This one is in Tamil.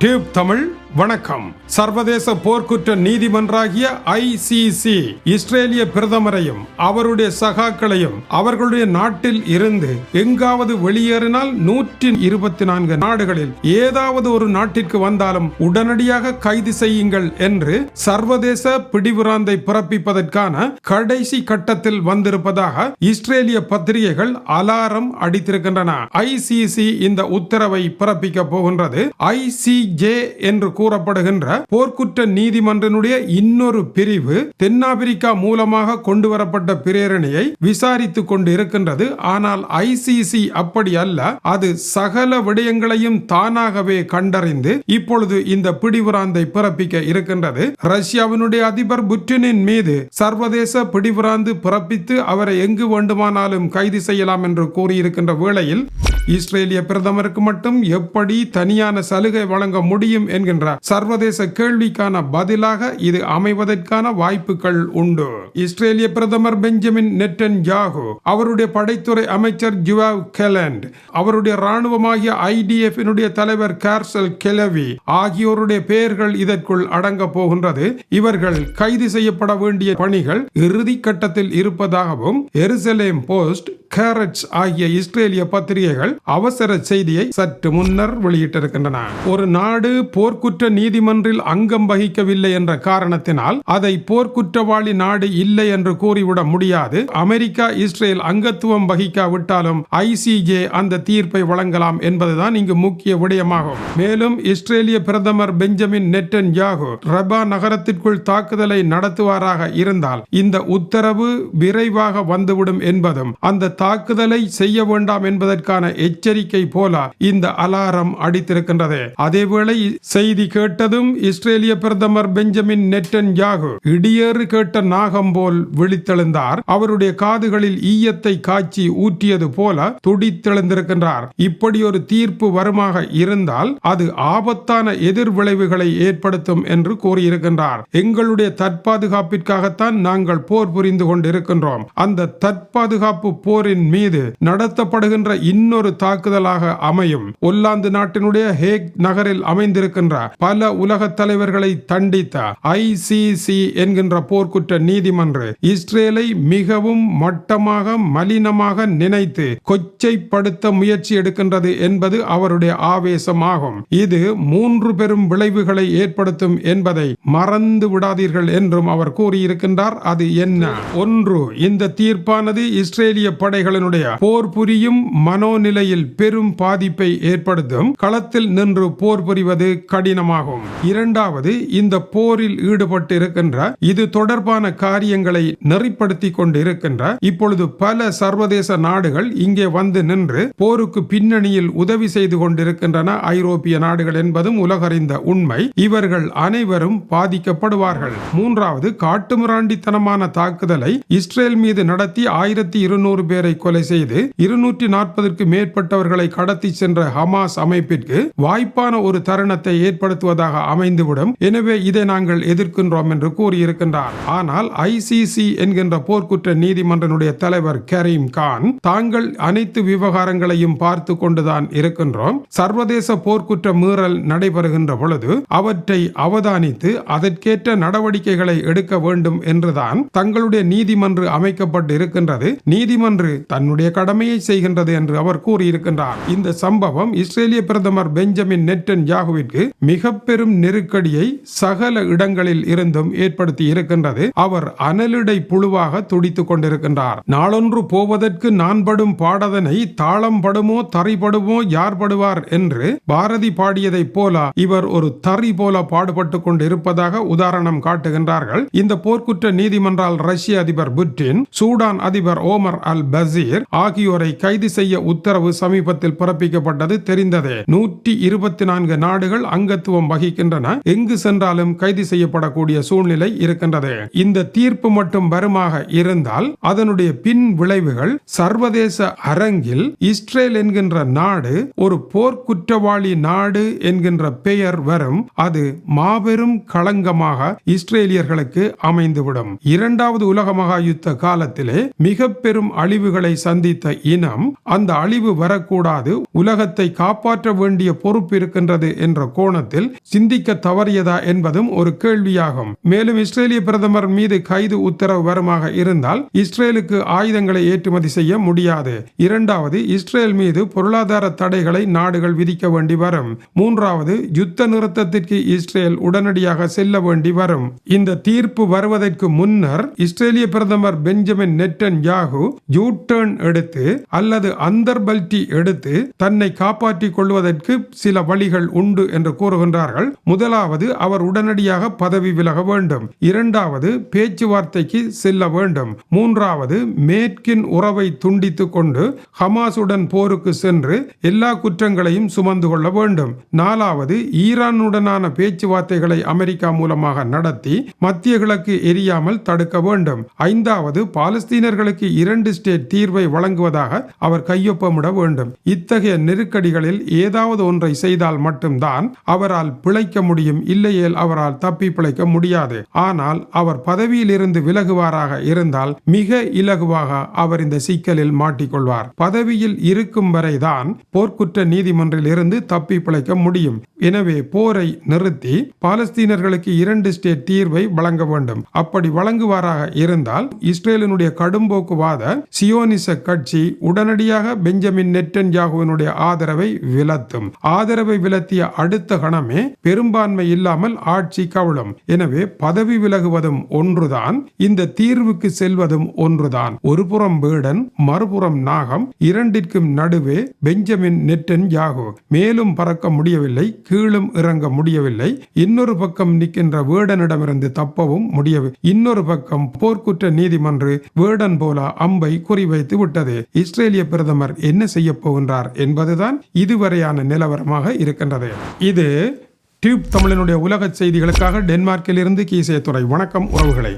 டியூப் தமிழ் வணக்கம். சர்வதேச போர்க்குற்ற நீதிமன்றாகிய ஐசிசி இஸ்ரேலிய பிரதமரையும் அவருடைய சகாக்களையும் அவர்களுடைய நாட்டில் இருந்து எங்காவது வெளியேறினால் நூற்றி இருபத்தி நான்கு நாடுகளில் ஏதாவது ஒரு நாட்டிற்கு வந்தாலும் உடனடியாக கைது செய்யுங்கள் என்று சர்வதேச பிடிவுராந்தை பிறப்பிப்பதற்கான கடைசி கட்டத்தில் வந்திருப்பதாக இஸ்ரேலிய பத்திரிகைகள் அலாரம் அடித்திருக்கின்றன. ஐசிசி இந்த உத்தரவை பிறப்பிக்க போகின்றது. ஐசிஜே என்று கூறப்படுகின்ற போர்க்குற்ற நீதிமன்றனுடைய இன்னொரு பிரிவு தென்னாப்பிரிக்கா மூலமாக கொண்டு வரப்பட்ட பிரேரணையை விசாரித்துக் கொண்டு இருக்கின்றது ஆனால் ஐசிசி அப்படி அல்ல. அது சகல விடயங்களையும் தானாகவே கண்டறிந்து இப்பொழுது இந்த பிடிவுராந்தை பிறப்பிக்க இருக்கின்றது. ரஷ்யாவினுடைய அதிபர் புட்டினின் மீது சர்வதேச பிடிவுராந்து பிறப்பித்து அவரை எங்கு வேண்டுமானாலும் கைது செய்யலாம் என்று கூறியிருக்கின்ற வேளையில் இஸ்ரேலிய பிரதமருக்கு மட்டும் எப்படி தனியான சலுகை வழங்க முடியும் என்கின்ற சர்வதேச கேள்விக்கான பதிலாக இது அமைவதற்கான வாய்ப்புகள் உண்டு. இஸ்ரேலிய பிரதமர் பெஞ்சமின் நெட்டன் யாகு அவருடைய படைத்துறை அமைச்சர் ஜுவாவ் கெலண்ட் அவருடைய ராணுவமாகிய ஐடிஎஃப் தலைவர் கார்சல் கெலவி ஆகியோருடைய பெயர்கள் இதற்குள் அடங்க போகின்றது. இவர்கள் கைது செய்யப்பட வேண்டிய பணிகள் இறுதி கட்டத்தில் இருப்பதாகவும் எருசலேம் போஸ்ட் கேரட்ஸ் ஆகிய இஸ்ரேலிய பத்திரிகைகள் அவசர செய்தியை சற்று முன்னர் வெளியிட்டிருக்கின்றன. ஒரு நாடு போர்க்குற்ற நீதிமன்றில் அங்கம் வகிக்கவில்லை என்ற காரணத்தினால் அதை போர்க்குற்றவாளி நாடு இல்லை என்று கூறிவிட முடியாது. அமெரிக்கா இஸ்ரேல் அங்கத்துவம் வகிக்காவிட்டாலும் ஐசிஜே அந்த தீர்ப்பை வழங்கலாம் என்பதுதான் இங்கு முக்கிய விடயமாகும். மேலும் இஸ்ரேலிய பிரதமர் பெஞ்சமின் நெட்டன் யாகு ரபா நகரத்திற்குள் தாக்குதலை நடத்துவாராக இருந்தால் இந்த உத்தரவு விரைவாக வந்துவிடும் என்பதும் அந்த தாக்குதலை செய்ய வேண்டாம் என்பதற்கான எச்சரிக்கை போல இந்த அலாரம் அடித்திருக்கின்றது. அதேவேளை செய்தி கேட்டதும் இஸ்ரேலிய பிரதமர் பெஞ்சமின் நெட்டன் யாகு இடியேறு கேட்ட நாகம் போல் விழித்தெழுந்தார். அவருடைய காதுகளில் ஈயத்தை காய்ச்சி ஊற்றியது போல துடித்தெழுந்திருக்கின்றார். இப்படி ஒரு தீர்ப்பு வருமாக இருந்தால் அது ஆபத்தான எதிர் விளைவுகளை ஏற்படுத்தும் என்று கூறியிருக்கின்றார். எங்களுடைய தற்பாதுகாப்பிற்காகத்தான் நாங்கள் போர் புரிந்து கொண்டிருக்கின்றோம். அந்த தற்பாதுகாப்பு போர் போரின் மீது நடத்தப்படுகின்ற இன்னொரு தாக்குதலாக அமையும். ஒல்லாந்து நாட்டினுடைய ஹேக் நகரில் அமைந்திருக்கின்ற பல உலக தலைவர்களை தண்டித்த ஐசிசி என்கின்ற போர்க்குற்ற நீதிமன்ற இஸ்ரேலை மிகவும் மட்டமாக மலினமாக நினைத்து கொச்சைப்படுத்த முயற்சி எடுக்கின்றது என்பது அவருடைய ஆவேசமாகும். இது மூன்று பெரும் விளைவுகளை ஏற்படுத்தும் என்பதை மறந்து விடாதீர்கள் என்றும் அவர் கூறியிருக்கின்றார். அது என்ன? ஒன்று இந்த தீர்ப்பானது இஸ்ரேலிய படை படைகளினுடைய போர் புரியும் மனோநிலையில் பெரும் பாதிப்பை ஏற்படுத்தும் களத்தில் நின்று போர் புரிவது கடினமாகும். இரண்டாவது இந்த போரில் ஈடுபட்டு இருக்கின்ற இது தொடர்பான காரியங்களை நெறிப்படுத்தி கொண்டு இருக்கின்ற இப்பொழுது பல சர்வதேச நாடுகள் இங்கே வந்து நின்று போருக்கு பின்னணியில் உதவி செய்து கொண்டிருக்கின்றன. ஐரோப்பிய நாடுகள் என்பதும் உலகறிந்த உண்மை. இவர்கள் அனைவரும் பாதிக்கப்படுவார்கள். மூன்றாவது காட்டுமிராண்டித்தனமான தாக்குதலை இஸ்ரேல் மீது நடத்தி ஆயிரத்தி இருநூறு பேரை பேரை கொலை செய்து இருநூற்றி நாற்பதற்கு மேற்பட்டவர்களை கடத்தி சென்ற ஹமாஸ் அமைப்பிற்கு வாய்ப்பான ஒரு தருணத்தை ஏற்படுத்துவதாக அமைந்துவிடும். எனவே இதை நாங்கள் எதிர்க்கின்றோம் என்று கூறியிருக்கின்றார். ஆனால் ஐசிசி என்கின்ற போர்க்குற்ற நீதிமன்றனுடைய தலைவர் கரீம் கான் தாங்கள் அனைத்து விவகாரங்களையும் பார்த்து கொண்டுதான் இருக்கின்றோம். சர்வதேச போர்க்குற்ற மீறல் நடைபெறுகின்ற பொழுது அவற்றை அவதானித்து அதற்கேற்ற நடவடிக்கைகளை எடுக்க வேண்டும் என்றுதான் தங்களுடைய நீதிமன்று அமைக்கப்பட்டு இருக்கின்றது நீதிமன்று தன்னுடைய கடமையை செய்கின்றது என்று அவர் கூறியிருக்கின்றார். இந்த சம்பவம் இஸ்ரேலிய பிரதமர் பெஞ்சமின் நெட்டன் யாகுவிற்கு மிக பெரும் நெருக்கடியை சகல இடங்களில் இருந்தும் ஏற்படுத்தி இருக்கின்றது அவர் அனலிடை புழுவாக துடித்துக் கொண்டிருக்கின்றார். நாளொன்று போவதற்கு நான் படும் பாடதனை தாளம் படுமோ தறிபடுமோ யார் படுவார் என்று பாரதி பாடியதை போல இவர் ஒரு தறி போல பாடுபட்டு கொண்டிருப்பதாக உதாரணம் காட்டுகின்றார்கள். இந்த போர்க்குற்ற நீதிமன்றால் ரஷ்ய அதிபர் புட்டின் சூடான் அதிபர் ஓமர் அல் பஸ் நசீர் ஆகியோரை கைது செய்ய உத்தரவு சமீபத்தில் பிறப்பிக்கப்பட்டது தெரிந்ததே. நூற்றி இருபத்தி நான்கு நாடுகள் அங்கத்துவம் வகிக்கின்றன. எங்கு சென்றாலும் கைது செய்யப்படக்கூடிய சூழ்நிலை இருக்கின்றது. இந்த தீர்ப்பு மட்டும் வருமாக இருந்தால் அதனுடைய பின் விளைவுகள் சர்வதேச அரங்கில் இஸ்ரேல் என்கின்ற நாடு ஒரு போர்க்குற்றவாளி நாடு என்கின்ற பெயர் வரும். அது மாபெரும் களங்கமாக இஸ்ரேலியர்களுக்கு அமைந்துவிடும். இரண்டாவது உலக மகா யுத்த காலத்திலே மிக பெரும் அழிவுகள் அழிவுகளை சந்தித்த இனம் அந்த அழிவு வரக்கூடாது. உலகத்தை காப்பாற்ற வேண்டிய பொறுப்பு இருக்கின்றது என்ற கோணத்தில் சிந்திக்க தவறியதா என்பதும் ஒரு கேள்வியாகும். மேலும் இஸ்ரேலிய பிரதமர் மீது கைது உத்தரவு வருமாக இருந்தால் இஸ்ரேலுக்கு ஆயுதங்களை ஏற்றுமதி செய்ய முடியாது. இரண்டாவது இஸ்ரேல் மீது பொருளாதார தடைகளை நாடுகள் விதிக்க வேண்டி வரும். மூன்றாவது யுத்த நிறுத்தத்திற்கு இஸ்ரேல் உடனடியாக செல்ல வேண்டி வரும். இந்த தீர்ப்பு வருவதற்கு முன்னர் இஸ்ரேலிய பிரதமர் பெஞ்சமின் நெட்டன் யாகு ஜூட் டர்ன் எடுத்து அல்லது அந்தர்பல்டி எடுத்து தன்னை காப்பாற்றிக் கொள்வதற்கு சில வழிகள் உண்டு என்று கூறுகின்றார்கள். முதலாவது அவர் உடனடியாக பதவி விலக வேண்டும். இரண்டாவது பேச்சுவார்த்தைக்கு செல்ல வேண்டும். மூன்றாவது மேற்கின் உறவை துண்டித்துக் கொண்டு ஹமாசுடன் போருக்கு சென்று எல்லா குற்றங்களையும் சுமந்து கொள்ள வேண்டும். நாலாவது ஈரானுடனான பேச்சுவார்த்தைகளை அமெரிக்கா மூலமாக நடத்தி மத்திய கிழக்கு எரியாமல் தடுக்க வேண்டும். ஐந்தாவது பாலஸ்தீனர்களுக்கு இரண்டு ஸ்டேட் தீர்வை வழங்குவதாக அவர் கையொப்பமிட வேண்டும். இத்தகைய நெருக்கடிகளில் ஏதாவது ஒன்றை செய்தால் மட்டும்தான் அவரால் பிழைக்க முடியும். இல்லையேல் அவரால் தப்பி பிழைக்க முடியாது. ஆனால் அவர் பதவியிலிருந்து விலகுவாராக இருந்தால் மிக இலகுவாக அவர் இந்த சிக்கலில் மாட்டிக்கொள்வார். பதவியில் இருக்கும் வரைதான் போர்க்குற்ற நீதிமன்றில் இருந்து தப்பி பிழைக்க முடியும். எனவே போரை நிறுத்தி பாலஸ்தீனர்களுக்கு இரண்டு ஸ்டேட் தீர்வை வழங்க வேண்டும். அப்படி வழங்குவாராக இருந்தால் இஸ்ரேலினுடைய கடும்போக்குவாத சியோ சியோனிச கட்சி உடனடியாக பெஞ்சமின் நெட்டன் யாகுவினுடைய ஆதரவை விலத்தும். ஆதரவை விலத்திய அடுத்த கணமே பெரும்பான்மை இல்லாமல் ஆட்சி கவலும். எனவே பதவி விலகுவதும் ஒன்றுதான் இந்த தீர்வுக்கு செல்வதும் ஒன்றுதான். ஒருபுறம் புறம் மறுபுறம் நாகம் இரண்டிற்கும் நடுவே பெஞ்சமின் நெட்டன் யாகு மேலும் பறக்க முடியவில்லை கீழும் இறங்க முடியவில்லை. இன்னொரு பக்கம் நிற்கின்ற வேடனிடமிருந்து தப்பவும் முடியவில்லை இன்னொரு பக்கம் போர்க்குற்ற நீதிமன்று வேடன் போல அம்பை குறி வைத்து விட்டது. இஸ்ரேலிய பிரதமர் என்ன செய்ய போகின்றார் என்பதுதான் இதுவரையான நிலவரமாக இருக்கின்றது. இது டியூப் தமிழனுடைய உலக செய்திகளுக்காக டென்மார்க்கில் இருந்து கீசே துறை வணக்கம் உறவுகளை.